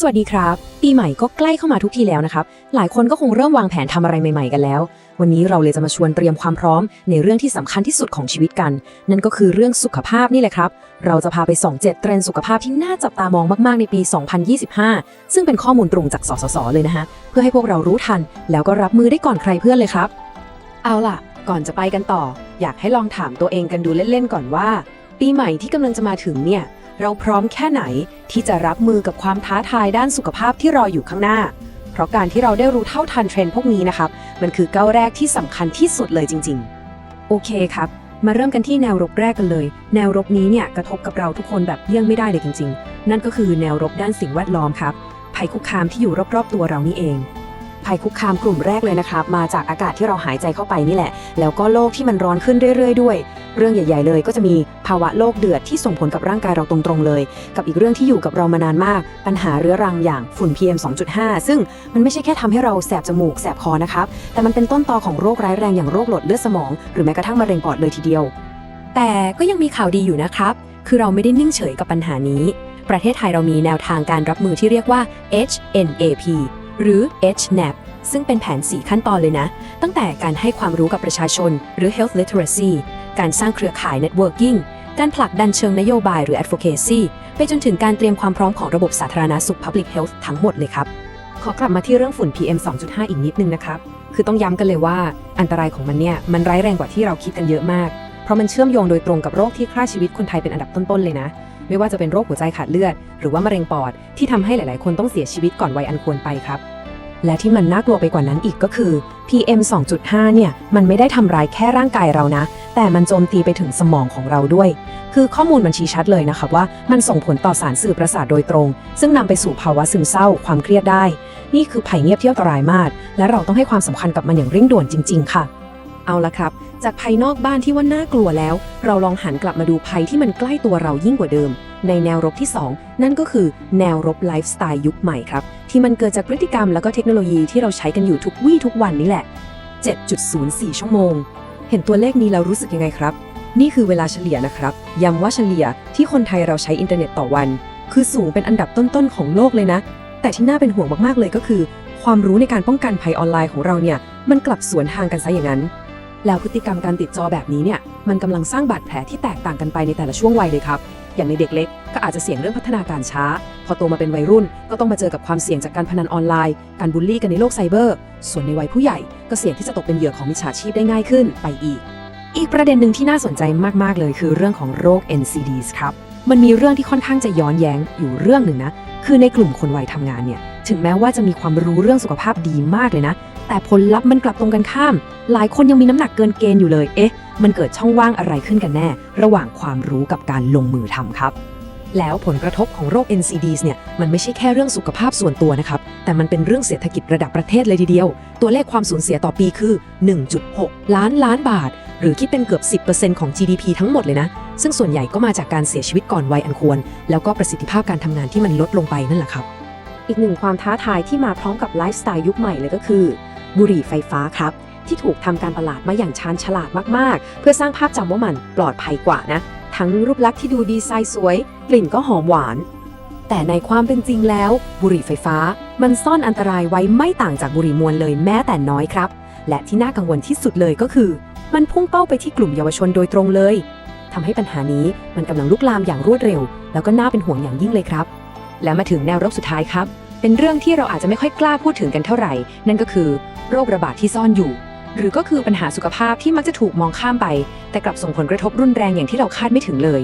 สวัสดีครับ ปีใหม่ก็ใกล้เข้ามาทุกทีแล้วนะครับ หลายคนก็คงเริ่มวางแผนทำอะไรใหม่ๆกันแล้ว วันนี้เราเลยจะมาชวนเตรียมความพร้อม ในเรื่องที่สำคัญที่สุดของชีวิตกัน นั่นก็คือเรื่องสุขภาพนี่แหละครับ เราจะพาไปส่องเจ็ดเทรนด์สุขภาพที่น่าจับตามองมากๆในปี 2025 ซึ่งเป็นข้อมูลตรงจากสสสเลยนะฮะ เพื่อให้พวกเรารู้ทัน แล้วก็รับมือได้ก่อนใครเพื่อนเลยครับ เอาล่ะ ก่อนจะไปกันต่อ อยากให้ลองถามตัวเองกันดูเล่นๆก่อนว่า ปีใหม่ที่กำลังจะมาถึงเนี่ย เราพร้อมแค่ไหนที่จะรับมือกับความท้าทายด้านสุขภาพที่รออยู่ข้างหน้า เพราะการที่เราได้รู้เท่าทันเทรนด์พวกนี้นะครับ มันคือก้าวแรกที่สำคัญที่สุดเลยจริง ๆ โอเคครับ มาเริ่มกันที่แนวรบแรกกันเลย แนวรบนี้เนี่ยกระทบกับเราทุกคนแบบเลี่ยงไม่ได้เลยจริง ๆ นั่นก็คือแนวรบด้านสิ่งแวดล้อมครับภัยคุกคามที่อยู่รอบๆตัวเรานี่เอง ภัยคุกคามกลุ่มแรกเลยนะครับ มาจากอากาศที่เราหายใจเข้าไปนี่แหละ แล้วก็โลกที่มันร้อนขึ้นเรื่อย ๆ ด้วย เรื่องใหญ่ ๆ เลยก็จะมีภาวะโลกเดือดที่ส่งผลกับร่างกายเราตรงๆเลย กับอีกเรื่องที่อยู่กับเรามานานมาก ปัญหาเรื้อรังอย่างฝุ่น PM 2.5 ซึ่งมันไม่ใช่แค่ทำให้เราแสบจมูกแสบคอนะครับแต่มันเป็นต้นตอของโรคร้ายแรงอย่างโรคหลอดเลือดสมอง หรือแม้กระทั่งมะเร็งปอดเลยทีเดียว แต่ก็ยังมีข่าวดีอยู่นะครับ คือเราไม่ได้นิ่งเฉยกับปัญหานี้ ประเทศไทยเรามีแนวทางการรับมือที่เรียกว่า HNAP หรือ HNAP ซึ่งเป็นแผน 4 ขั้นตอนเลยนะ ตั้งแต่การให้ความรู้กับประชาชน หรือ health literacy การสร้างเครือข่าย networking การผลักดันเชิงนโยบายหรือ advocacy ไปจนถึงการเตรียมความพร้อมของระบบสาธารณาสุข public health ทั้งหมดเลยครับ ขอกลับมาที่เรื่องฝุ่น PM 2.5 อีกนิดนึงนะครับ คือต้องย้ำกันเลยว่า อันตรายของมันเนี่ยมันร้ายแรงกว่าที่เราคิดกันเยอะมาก เพราะมันเชื่อมโยงโดยตรงกับโรคที่ฆ่าชีวิตคนไทยเป็นอันดับต้นๆเลยนะไม่ว่าจะเป็นโรคหัวใจขาดเลือด หรือว่ามะเร็งปอดที่ทำให้หลาย ๆ คนต้องเสียชีวิตก่อนวัยอันควรไปครับ และที่มันน่ากลัวไปกว่านั้นอีกก็คือ PM 2.5 เนี่ย มันไม่ได้ทำร้ายแค่ร่างกายเรานะ แต่มันโจมตีไปถึงสมองของเราด้วย คือข้อมูลมันชี้ชัดเลยนะครับว่า มันส่งผลต่อสารสื่อประสาทโดยตรง ซึ่งนำไปสู่ภาวะซึมเศร้า ความเครียดได้ นี่คือภัยเงียบที่อันตรายมาก และเราต้องให้ความสำคัญกับมันอย่างเร่งด่วนจริง ๆ ค่ะ เอาละครับ จากภัยนอกบ้านที่ว่าน่ากลัวแล้ว เราลองหันกลับมาดูภัยที่มันใกล้ตัวเรายิ่งกว่าเดิม ในแนวรบที่ 2 นั่นก็คือแนวรบไลฟ์สไตล์ยุคใหม่ครับ ที่มันเกิดจากพฤติกรรมแล้วก็เทคโนโลยีที่เราใช้กันอยู่ทุกวี่ทุกวันนี่แหละ 7.04 ชั่วโมง เห็นตัวเลขนี้แล้วรู้สึกยังไงครับ นี่คือเวลาเฉลี่ยนะครับ ย้ำว่าเฉลี่ยที่คนไทยเราใช้อินเทอร์เน็ตต่อวัน คือสูงเป็นอันดับต้นๆของโลกเลยนะ แต่ที่น่าเป็นห่วงมากๆเลยก็คือ ความรู้ในการป้องกันภัยออนไลน์ของเราเนี่ย มันกลับสวนทางกันซะอย่างนั้นแล้วพฤติกรรมการติดจอแบบนี้เนี่ย มันกำลังสร้างบาดแผลที่แตกต่างกันไปในแต่ละช่วงวัยเลยครับ อย่างในเด็กเล็ก ก็อาจจะเสี่ยงเรื่องพัฒนาการช้า พอโตมาเป็นวัยรุ่น ก็ต้องมาเจอกับความเสี่ยงจากการพนันออนไลน์ การบูลลี่กันในโลกไซเบอร์ ส่วนในวัยผู้ใหญ่ ก็เสี่ยงที่จะตกเป็นเหยื่อของมิจฉาชีพได้ง่ายขึ้นไปอีก อีกประเด็นหนึ่งที่น่าสนใจมากๆเลยคือเรื่องของโรค NCDs ครับ มันมีเรื่องที่ค่อนข้างจะย้อนแย้งอยู่เรื่องหนึ่งนะ คือในกลุ่มคนวัยทำงานเนี่ย ถึงแม้ว่าจะมีความรู้เรื่องสุขภาพดีมากเลยนะ แต่ผลลัพธ์มันกลับตรงกันข้าม หลายคนยังมีน้ำหนักเกินเกณฑ์อยู่เลย เอ๊ะ มันเกิดช่องว่างอะไรขึ้นกันแน่ ระหว่างความรู้กับการลงมือทำครับ แล้วผลกระทบของโรค NCDs เนี่ย มันไม่ใช่แค่เรื่องสุขภาพส่วนตัวนะครับ แต่มันเป็นเรื่องเศรษฐกิจระดับประเทศเลยทีเดียว ตัวเลขความสูญเสียต่อปีคือ 1.6 ล้านล้านบาท หรือคิดเป็นเกือบ 10%ของ GDP ทั้งหมดเลยนะ ซึ่งส่วนใหญ่ก็มาจากการเสียชีวิตก่อนวัยอันควร แล้วก็ประสิทธิภาพการทำงานที่มันลดลงไปนั่นแหละครับอีกหนึ่งความท้าทายที่มาพร้อมกับไลฟ์สไตล์ยุคใหม่เลยก็คือ บุหรี่ไฟฟ้าครับ ที่ถูกทำการตลาดมาอย่างชาญฉลาดมากๆ เพื่อสร้างภาพจำว่ามันปลอดภัยกว่านะ ทั้งรูปลักษณ์ที่ดูดีไซน์สวย กลิ่นก็หอมหวาน แต่ในความเป็นจริงแล้ว บุหรี่ไฟฟ้า มันซ่อนอันตรายไว้ไม่ต่างจากบุหรี่มวลเลยแม้แต่น้อยครับ และที่น่ากังวลที่สุดเลยก็คือ มันพุ่งเป้าไปที่กลุ่มเยาวชนโดยตรงเลยทำให้ปัญหานี้มันกำลังลุกลามอย่างรวดเร็ว แล้วก็น่าเป็นห่วงอย่างยิ่งเลยครับ และมาถึงแนวรบสุดท้ายครับ เป็นเรื่องที่เราอาจจะไม่ค่อยกล้าพูดถึงกันเท่าไหร่ นั่นก็คือโรคระบาดที่ซ่อนอยู่ หรือก็คือปัญหาสุขภาพที่มักจะถูกมองข้ามไป แต่กลับส่งผลกระทบรุนแรงอย่างที่เราคาดไม่ถึงเลย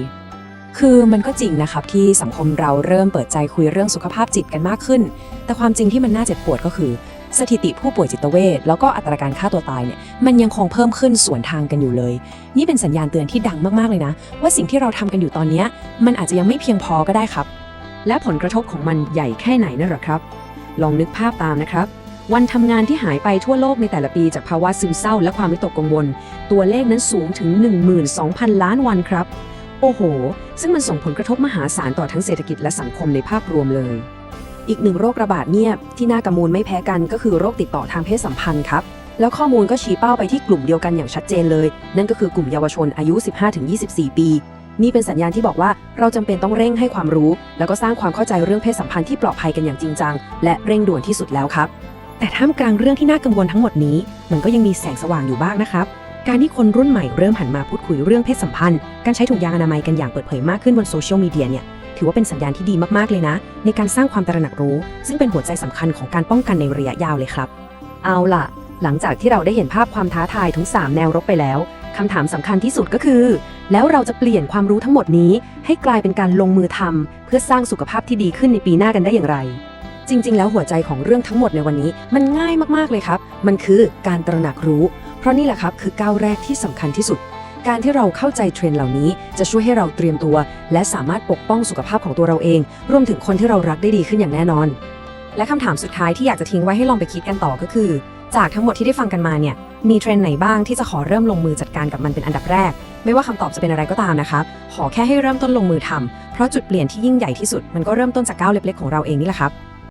คือมันก็จริงนะครับที่สังคมเราเริ่มเปิดใจคุยเรื่องสุขภาพจิตกันมากขึ้น แต่ความจริงที่มันน่าเจ็บปวดก็คือ สถิติผู้ป่วยจิตเวชแล้วก็อัตราการฆ่าตัวตายเนี่ยมันยังคงเพิ่มขึ้นสวนทางกันอยู่เลย นี่เป็นสัญญาณเตือนที่ดังมากๆเลยนะ ว่าสิ่งที่เราทำกันอยู่ตอนนี้มันอาจจะยังไม่เพียงพอก็ได้ครับ และผลกระทบของมันใหญ่แค่ไหนนั่นหรอครับ ลองนึกภาพตามนะครับ วันทำงานที่หายไปทั่วโลกในแต่ละปีจากภาวะซึมเศร้าและความวิตกกังวล ตัวเลขนั้นสูงถึง 12,000 ล้านวันครับ โอ้โห ซึ่งมันส่งผลกระทบมหาศาลต่อทั้งเศรษฐกิจและสังคมในภาพรวมเลย อีกหนึ่งโรคระบาดเงียบที่น่ากังวลไม่แพ้กันก็คือโรคติดต่อทางเพศสัมพันธ์ครับแล้วข้อมูลก็ชี้เป้าไปที่กลุ่มเดียวกันอย่างชัดเจนเลย นั่นก็คือกลุ่มเยาวชนอายุ 15-24 ปี นี่เป็นสัญญาณที่บอกว่าเราจำเป็นต้องเร่งให้ความรู้ แล้วก็สร้างความเข้าใจเรื่องเพศสัมพันธ์ที่ปลอดภัยกันอย่างจริงจัง และเร่งด่วนที่สุดแล้วครับ แต่ท่ามกลางเรื่องที่น่ากังวลทั้งหมดนี้ มันก็ยังมีแสงสว่างอยู่บ้างนะครับ การที่คนรุ่นใหม่เริ่มหันมาพูดคุยเรื่องเพศสัมพันธ์ การใช้ถุงยางอนามัยกันอย่างเปิดเผยมากขึ้นบนโซเชียลมีเดียเนี่ยถือว่าเป็นสัญญาณที่ดีมากๆเลยนะ ในการสร้างความตระหนักรู้ ซึ่งเป็นหัวใจสำคัญของการป้องกันในระยะยาวเลยครับ เอาล่ะ หลังจากที่เราได้เห็นภาพความท้าทายทั้ง 3 แนวรบไปแล้วคำถามสำคัญที่สุดก็คือ แล้วเราจะเปลี่ยนความรู้ทั้งหมดนี้ ให้กลายเป็นการลงมือทำเพื่อสร้างสุขภาพที่ดีขึ้นในปีหน้ากันได้อย่างไร จริง ๆ แล้วหัวใจของเรื่องทั้งหมดในวันนี้ มันง่ายมากๆเลยครับ มันคือการตระหนักรู้ เพราะนี่แหละครับคือก้าวแรกที่สำคัญที่สุด การที่เราเข้าใจเทรนด์เหล่านี้ จะช่วยให้เราเตรียมตัว และสามารถปกป้องสุขภาพของตัวเราเอง รวมถึงคนที่เรารักได้ดีขึ้นอย่างแน่นอน และคำถามสุดท้ายที่อยากจะทิ้งไว้ให้ลองไปคิดกันต่อก็คือ จากทั้งหมดที่ได้ฟังกันมาเนี่ยมีเทรนด์ไหนบ้างที่จะขอเริ่มลงมือจัดการกับมันเป็นอันดับแรก ไม่ว่าคำตอบจะเป็นอะไรก็ตามนะครับ ขอแค่ให้เริ่มต้นลงมือทำเพราะจุดเปลี่ยนที่ยิ่งใหญ่ที่สุดมันก็เริ่มต้นจากก้าวเล็กๆของเราเองนี่แหละครับ